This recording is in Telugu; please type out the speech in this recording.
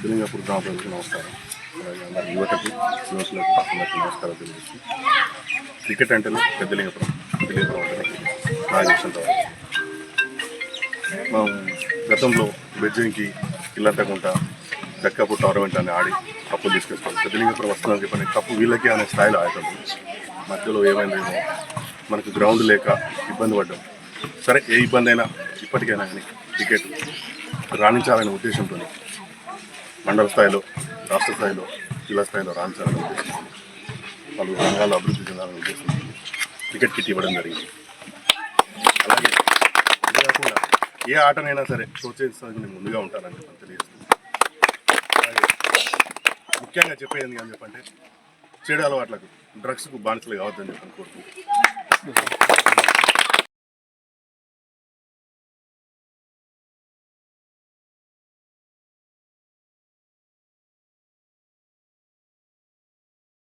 ప్రజలకు నమస్కారం. అలాగే అందరి యువతకు యువకులకు అందరికీ నమస్కారం తెలియజేసి క్రికెట్ అంటేనే పెద్దలింగపురం పెద్దలింగపురం అంటేనే నాకు తెలిసినంత మనం గతంలో బెజ్జింగ్కి ఇల్లంతకుండా దక్కపు టోర్నమెంట్ అని ఆడి కప్పులు తీసుకొస్తాం పెద్దలింగపురం వస్తుందని చెప్పని కప్పు వీళ్ళకి అనే స్థాయిలో ఆడతాం మధ్యలో ఏమైందేమో మనకు గ్రౌండ్ లేక ఇబ్బంది పడ్డాం. సరే ఏ ఇబ్బంది అయినా ఇప్పటికైనా కానీ క్రికెట్ రాణించాలనే ఉద్దేశంతో మండల స్థాయిలో రాష్ట్ర స్థాయిలో జిల్లా స్థాయిలో రాణించాలని ఉద్దేశంతో పలు రంగాల్లో అభివృద్ధి చెందాలని ఉద్దేశంతో క్రికెట్ కిట్ ఇవ్వడం జరిగింది. అలాగే ఇది కాకుండా ఏ ఆటనైనా సరే ప్రోత్సహించడానికి నేను ముందుగా ఉంటానని చెప్పని తెలియజేస్తుంది. అలాగే ముఖ్యంగా చెప్పేది అని చెప్పంటే చెడు అలవాట్లకు డ్రగ్స్కు బానిసలు కావద్దని చెప్పని కోరుకుంటున్నాను